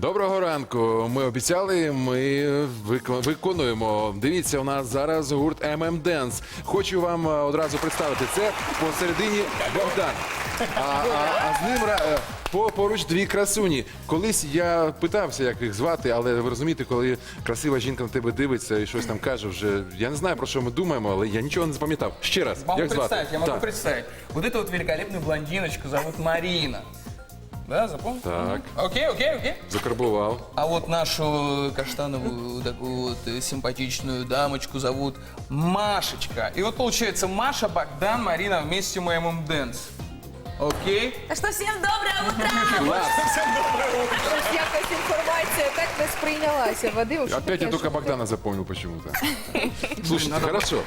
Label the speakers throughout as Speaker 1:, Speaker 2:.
Speaker 1: Доброго ранку. Ми обіцяли, ми вик- виконуємо. Дивіться, у нас зараз гурт MM Dance. Хочу вам е, одразу представити. Це посередині Богдан. А, а, а з ним е, по- поруч дві красуні. Колись я питався, як їх звати, але ви розумієте, коли красива жінка на тебе дивиться і щось там каже, вже я не знаю про що ми думаємо, але я нічого не запам'ятав. Ще раз,
Speaker 2: Могу
Speaker 1: як звати?
Speaker 2: представить, я могу
Speaker 1: Так.
Speaker 2: представить. Вот эту вот великолепную блондиночку зовут Марина. Да, запомнил?
Speaker 1: Так.
Speaker 2: Окей, окей, окей.
Speaker 1: Закарбував.
Speaker 2: А вот нашу каштановую такую вот э, симпатичную дамочку зовут Машечка. И вот получается Маша, Богдан, Марина вместе мы ММ Дэнс. Окей?
Speaker 3: Так что всем доброе утро!
Speaker 1: Клас.
Speaker 4: Щось якась інформація так не сприйнялася. Вадим, що
Speaker 1: Опять
Speaker 4: таке,
Speaker 1: я только
Speaker 4: що таке?
Speaker 1: Богдана запомнил почему-то. Слушайте, хорошо.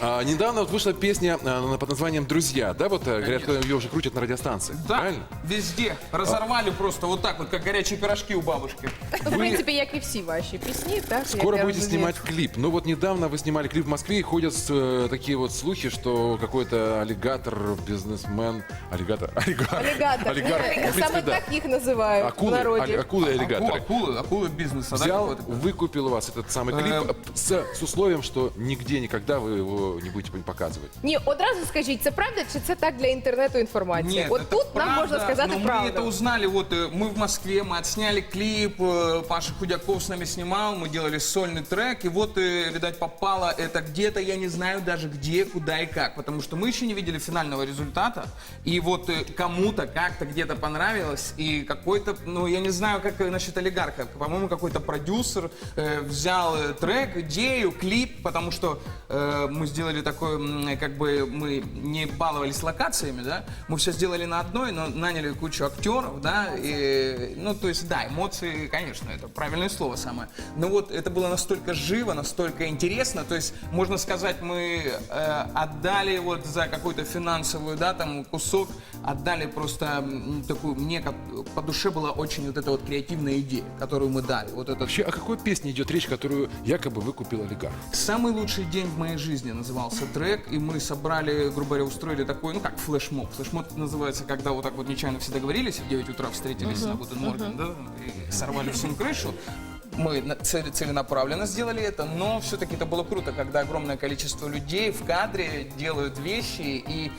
Speaker 1: А, недавно вот вышла песня а, под названием «Друзья». Да, вот э, говорят, ее уже крутят на радиостанции.
Speaker 2: Да,
Speaker 1: Правильно?
Speaker 2: везде. Разорвали просто вот так вот, как горячие пирожки у бабушки.
Speaker 4: Ну, в принципі, як і всі ваші пісні, так? як
Speaker 1: Скоро
Speaker 4: я
Speaker 1: будете
Speaker 4: розумію.
Speaker 1: снимать клип. Ну вот недавно вы снимали клип в Москве, и ходят э, такие вот слухи, что какой-то аллигатор, бизнесмен, аллигатор, аллигатор,
Speaker 4: Алігатор.
Speaker 1: олигарх, ну, в
Speaker 4: Саме
Speaker 1: принципе, да.
Speaker 4: так їх називають в
Speaker 1: Акулы,
Speaker 4: народі.
Speaker 1: али- акулы и
Speaker 2: Аку-
Speaker 1: аллигаторы.
Speaker 2: Акулы, акулы бизнеса. да,
Speaker 1: Взял,
Speaker 2: какой-то?
Speaker 1: выкупил у вас этот самый клип
Speaker 2: Эм.
Speaker 1: э, с, с условием, что нигде никогда вы его не будете показывать.
Speaker 4: Ні, одразу скажіть, це правда чи це так для інтернету інформація?
Speaker 2: Нет,
Speaker 4: От
Speaker 2: это
Speaker 4: тут нам
Speaker 2: правда,
Speaker 4: можна сказати
Speaker 2: но
Speaker 4: правду.
Speaker 2: Мы это узнали, вот э, мы в Москве, мы отсняли клип, э, Паша Худяков с нами снимал, мы делали сольный трек, и вот, э, видать, попало это где-то, я не знаю даже где, куда и как, потому что мы еще не видели финального результата, и вот э, кому-то как-то где-то понравилось, и какой-то, ну, я не знаю, как э, насчет олигарха, по-моему, какой-то продюсер э, взял э, трек, идею, клип, потому что э, мы сделали такой, как бы мы не баловались локациями, да, мы все сделали на одной, но наняли кучу актеров, да, и, ну, то есть, да, эмоции, конечно, это правильное слово самое, но вот это было настолько живо, настолько интересно, то есть, можно сказать, мы э, отдали вот за какую-то финансовую, да, там, кусок, отдали просто такую, мне как по душе была очень вот эта вот креативная идея, которую мы дали, вот этот
Speaker 1: Вообще, о какой песне идет речь, которую якобы выкупил олигарх?
Speaker 2: Самый лучший день в моей жизни назывался трек, и мы собрали, грубо говоря, устроили такой, ну как флешмоб. Флешмоб называется, когда вот так вот нечаянно все договорились, в 9 утра встретились на Гутен Морген, да, и сорвали всю крышу. Мы цели- целенаправленно сделали это, но все-таки это было круто, когда огромное количество людей в кадре делают вещи и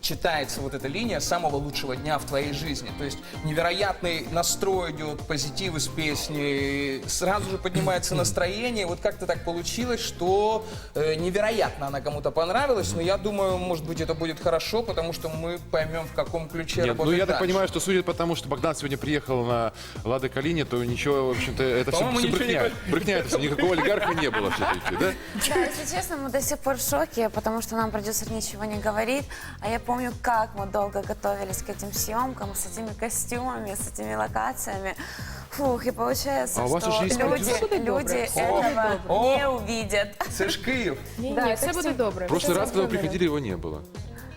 Speaker 2: читается вот эта линия самого лучшего дня в твоей жизни. То есть невероятный настрой идет, позитив из песни, сразу же поднимается настроение. Вот как-то так получилось, что э, невероятно она кому-то понравилась, но я думаю, может быть, это будет хорошо, потому что мы поймем, в каком ключе
Speaker 1: Нет, ну
Speaker 2: работать
Speaker 1: я так
Speaker 2: дальше.
Speaker 1: понимаю, что судя по тому, что Богдан сегодня приехал на Лада Калине, то ничего, в общем-то, это все,
Speaker 2: не
Speaker 1: брехня.
Speaker 2: по-
Speaker 1: Брехня это все, никакого олигарха не было все-таки, да?
Speaker 3: Да, если честно, мы до сих пор в шоке, потому что нам продюсер ничего не говорит. А я помню, как мы долго готовились к этим съемкам, с этими костюмами, с этими локациями. Фух, и получается,
Speaker 1: А у вас
Speaker 3: что
Speaker 1: уже есть
Speaker 3: люди,
Speaker 4: продюсер?
Speaker 3: люди
Speaker 2: О,
Speaker 3: этого
Speaker 2: о.
Speaker 3: не увидят.
Speaker 2: Это ж Киев.
Speaker 4: Ні,
Speaker 3: Да,
Speaker 4: ні,
Speaker 3: так
Speaker 4: все буде
Speaker 3: всі-
Speaker 4: добре.
Speaker 1: В прошлый
Speaker 4: Все
Speaker 1: раз, когда вы
Speaker 4: буде добре.
Speaker 1: приходили, его не было.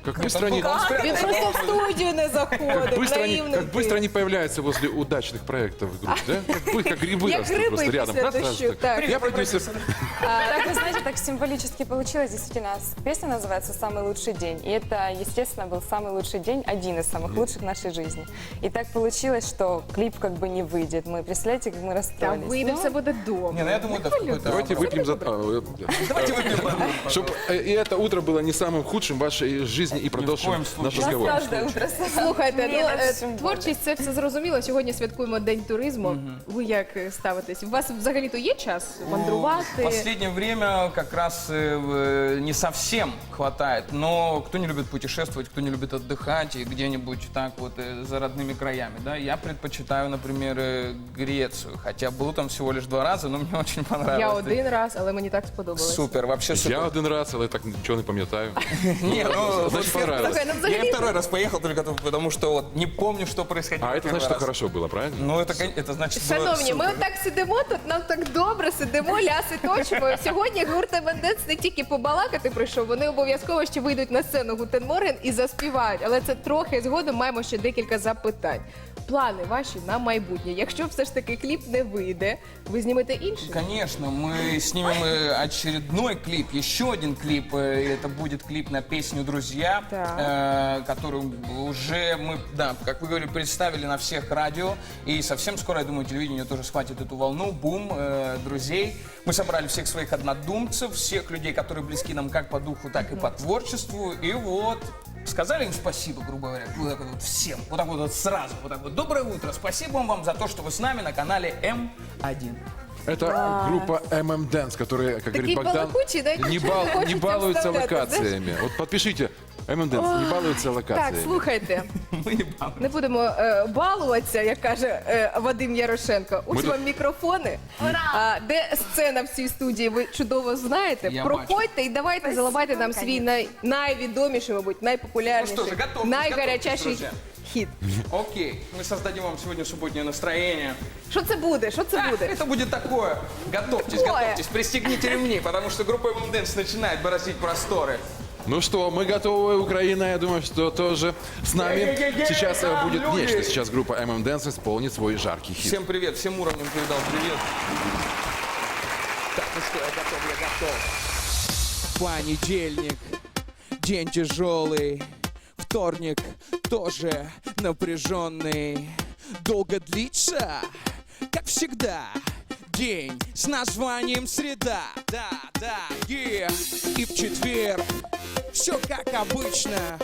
Speaker 1: Как быстро они...
Speaker 2: Он спрятался.
Speaker 4: Він просто в студію не заходить,
Speaker 1: Как быстро, они,
Speaker 4: наївний
Speaker 1: как
Speaker 4: ти.
Speaker 1: быстро они появляются возле удачных проектов в группе, да? Как, бы- как грибы
Speaker 4: Як
Speaker 1: растут
Speaker 4: гриби
Speaker 1: просто рядом.
Speaker 4: після
Speaker 1: Раз, раз,
Speaker 4: дощу,
Speaker 1: так.
Speaker 4: так.
Speaker 1: Я продюсер.
Speaker 5: Так, вы знаете, так символически получилось. Действительно, с- песня называется «Самый лучший день». И это, естественно, был самый лучший день, один из самых лучших в нашей жизни. И так получилось, что клип как бы не выйдет. Мы, представляете, как мы
Speaker 4: Та
Speaker 5: расстроились.
Speaker 4: вийде,
Speaker 5: Ну,
Speaker 4: все буде добре.
Speaker 2: Не, ну я думаю, это в какой-то...
Speaker 1: Давайте выпьем за... а, э,
Speaker 2: Давайте выпьем.
Speaker 1: Чтобы и это утро было не самым худшим в вашей жизни и продолжим
Speaker 2: коем случае.
Speaker 1: наш
Speaker 5: у нас
Speaker 1: разговор.
Speaker 5: каждое утро
Speaker 4: Слухайте, ну
Speaker 5: Ні,
Speaker 4: е,
Speaker 5: на всім
Speaker 4: творчість це все зрозуміло. Сьогодні святкуємо День туризму. Ви як е, ставитесь? У вас взагалі-то є час
Speaker 2: В
Speaker 4: мандрувати?
Speaker 2: последнее время как раз э, в- не совсем хватает, но кто не любит путешествовать, кто не любит отдыхать и где-нибудь так вот э, за родными краями, да, я предпочитаю, например, э, Грецию, хотя был там всего лишь два раза, но мне очень понравилось.
Speaker 4: Я один раз, але мені так сподобалось.
Speaker 2: Супер, вообще супер.
Speaker 1: Я один раз, але так нічого не пам'ятаю.
Speaker 2: Не, ну,
Speaker 1: Значит,
Speaker 2: вот
Speaker 1: понравилось.
Speaker 4: Слухай, ну
Speaker 2: Я и
Speaker 4: взагалі
Speaker 2: второй раз поехал только потому, что вот не помню, что происходило.
Speaker 1: А это
Speaker 2: первый
Speaker 1: значит, что
Speaker 2: раз.
Speaker 1: хорошо было, правильно?
Speaker 2: Ну, это, кон- это значит, было
Speaker 4: Шановні, ми
Speaker 2: супер.
Speaker 4: отак сидимо тут, нам так добре сидимо, ляси точимо. Сьогодні гурт Бендец не тільки побалакати прийшов, вони обов'язково ще вийдуть на сцену Гутен Морген і заспівають. Але це трохи згодом маємо ще декілька запитань. плани ваші на майбутнє. Якщо все ж таки кліп не вийде, ви знімете інший?
Speaker 6: Конечно, мы снимем э, очередной клип, еще один клип. э, и Это будет клип на песню «Друзья»,
Speaker 4: Так.
Speaker 6: э, которую уже мы, да, как вы говорили, представили на всех радио. И совсем скоро, я думаю, телевидение тоже схватит эту волну, бум, э, друзей. Мы собрали всех своих однодумцев, всех людей, которые близки нам как по духу, так и по творчеству. И вот сказали им спасибо, грубо говоря, вот так вот всем, вот так вот, вот сразу, вот так вот. Доброе утро, спасибо вам за то, что вы с нами на канале М1.
Speaker 1: Это группа MM Dance, которая, как
Speaker 4: Такие
Speaker 1: говорит Богдан,
Speaker 4: балакучие, да,
Speaker 1: не, бал-
Speaker 4: не
Speaker 1: балуются локациями. Вот подпишите, MM Dance, не балуются
Speaker 4: Так,
Speaker 1: локациями.
Speaker 4: слухайте,
Speaker 6: Мы не балуемся.
Speaker 4: не будемо е, балуватися, як каже е, Вадим Ярошенко. Ось
Speaker 1: Ми
Speaker 4: вам мікрофони. А, де сцена в цій студії, ви чудово знаєте.
Speaker 6: Я
Speaker 4: Проходьте і давайте заливайте нам свій най, найвідоміший, мабуть, найпопулярніший,
Speaker 6: Ну що ж, готовтесь,
Speaker 4: найгарячіший
Speaker 6: готовтесь,
Speaker 4: хіт.
Speaker 6: Окей, мы создадим вам сегодня субботнее настроение.
Speaker 4: Що це буде? Що це
Speaker 6: А,
Speaker 4: буде?
Speaker 6: это будет такое. Готовьтесь,
Speaker 4: Такое.
Speaker 6: готовьтесь, пристегните ремни, потому что группа MM Dance начинает бороздить просторы.
Speaker 1: Ну что, мы готовы, Украина, я думаю, что тоже с нами. Сейчас э, будет
Speaker 6: люди.
Speaker 1: нечто. Сейчас группа MM Dance исполнит свой жаркий хит.
Speaker 6: Всем привет, всем уровнем передал привет. Так, ну что, я готов, я готов.
Speaker 2: Понедельник, день тяжелый. Вторник тоже напряженный. Долго длится, как всегда. День с названием среда. Да, да, е. И в четверг все как обычно.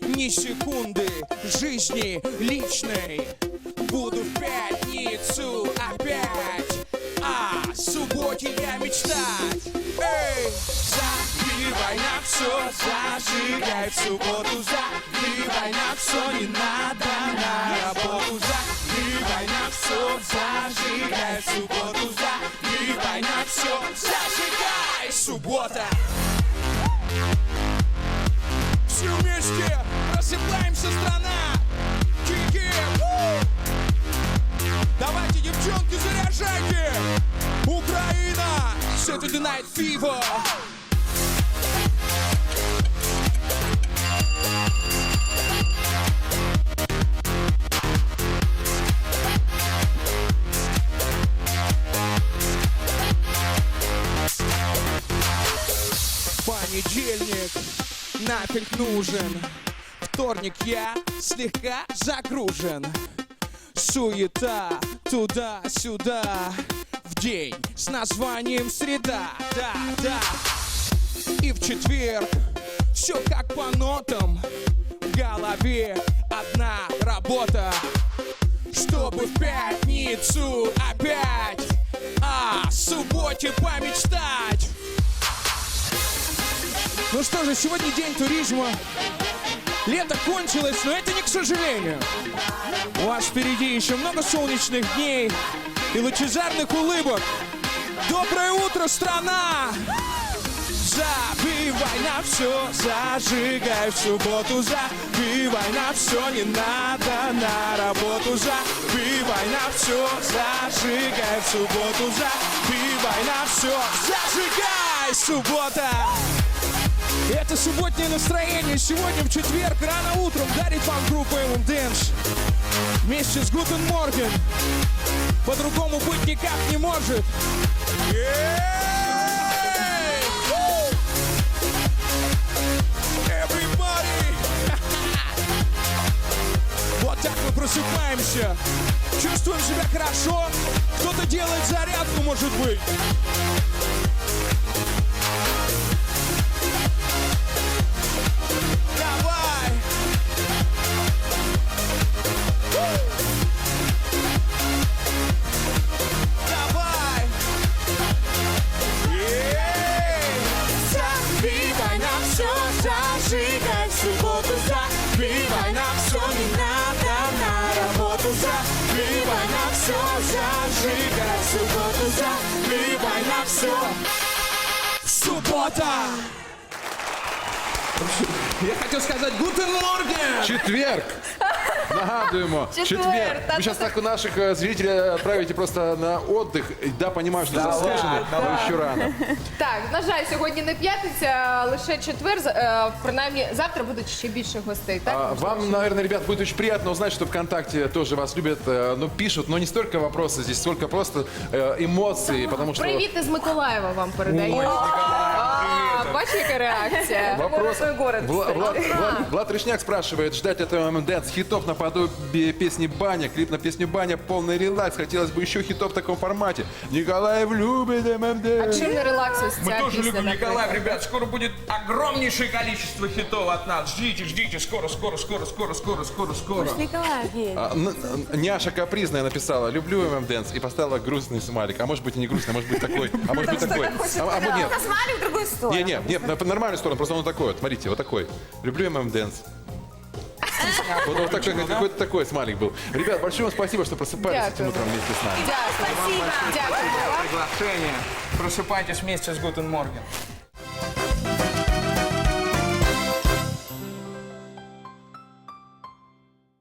Speaker 2: Ни секунды жизни личной. Буду в пятницу опять. А субботе я мечтать. Эй, забивай на все, зажигай в субботу, забивай на все, не надо на работу, забивай на все, зажигай в субботу, забивай на все, зажигай, суббота. Все вместе просыпаемся, страна! Кики! Давайте, девчонки, заряжайте! Украина! Saturday Night Fever! Понедельник нафиг нужен. Вторник я слегка загружен. Суета туда-сюда. В день с названием среда Да, да. И в четверг Все как по нотам. В голове одна работа. Чтобы в пятницу опять А субботе помечтать ну что же, сегодня день туризма. Лето кончилось, но это не к сожалению. У вас впереди еще много солнечных дней и лучезарных улыбок. Доброе утро, страна! Забивай на все, зажигай в субботу, забивай на все, не надо на работу, забивай на все, зажигай в субботу, забивай на все, зажигай, суббота! Это субботнее настроение. Сегодня в четверг рано утром дарит вам группа MM Dance. Вместе с Гутен Морген. По-другому быть никак не может. Everybody! Вот так мы просыпаемся. Чувствуем себя хорошо. Кто-то делает зарядку, может быть. Все. Суббота!
Speaker 6: Я хотел сказать Гутен Морген!
Speaker 1: Четверг! Нагадуємо,
Speaker 4: Четвер,
Speaker 1: четверг.
Speaker 4: та
Speaker 1: Вы сейчас
Speaker 4: та-
Speaker 1: так у наших э, зрителей отправите просто на отдых. И Да, понимаю, что заслуженный, но еще рано.
Speaker 4: Так, на жаль, сьогодні не п'ятниця, а лише четвер. З- е, Принаймні, завтра будуть ще більше гостей. Так
Speaker 1: А, Вам, наверное, ребят, будет очень приятно узнать, что ВКонтакте тоже вас любят, э, ну, пишут, но не столько вопросы здесь, сколько просто э, эмоции, потому что...
Speaker 4: Привіт із Миколаєва вам передаю. А, Бачиш, яка реакція?
Speaker 1: Вопрос.
Speaker 5: свой город,
Speaker 1: Вла- Влад, Влад- Влад Рышняк спрашивает, ждать этого ММДэнс хитов наподобие песни «Баня», клип на песню «Баня», полный релакс. Хотелось бы еще хитов в таком формате. Николаев любит
Speaker 4: А
Speaker 1: ММДэнс.
Speaker 4: чим не релакс ось
Speaker 2: Мы
Speaker 4: ця
Speaker 2: тоже
Speaker 4: пісня,
Speaker 2: любим
Speaker 4: наприклад?
Speaker 2: Николаев, ребят. Скоро будет огромнейшее количество хитов от нас. Ждите, ждите. Скоро, скоро, скоро, скоро, скоро, скоро, скоро.
Speaker 1: А, н- н- Няша капризная написала «Люблю ММДэнс» и поставила грустный смайлик. А может быть и не грустный, а может быть такой. А может быть такой. А, а, вот нет.
Speaker 3: Посмотри в другую сторону.
Speaker 1: Не, не, нет, на нормальную сторону, просто он такой вот, смотрите, вот такой. Люблю ММДэнс. Вот, вот такой, какой-то такой смайлик был. Ребят, большое вам спасибо, что просыпались этим утром вместе с нами.
Speaker 4: Дякую. Дякую.
Speaker 2: Приглашение. Просыпайтесь вместе с Гутен Морген.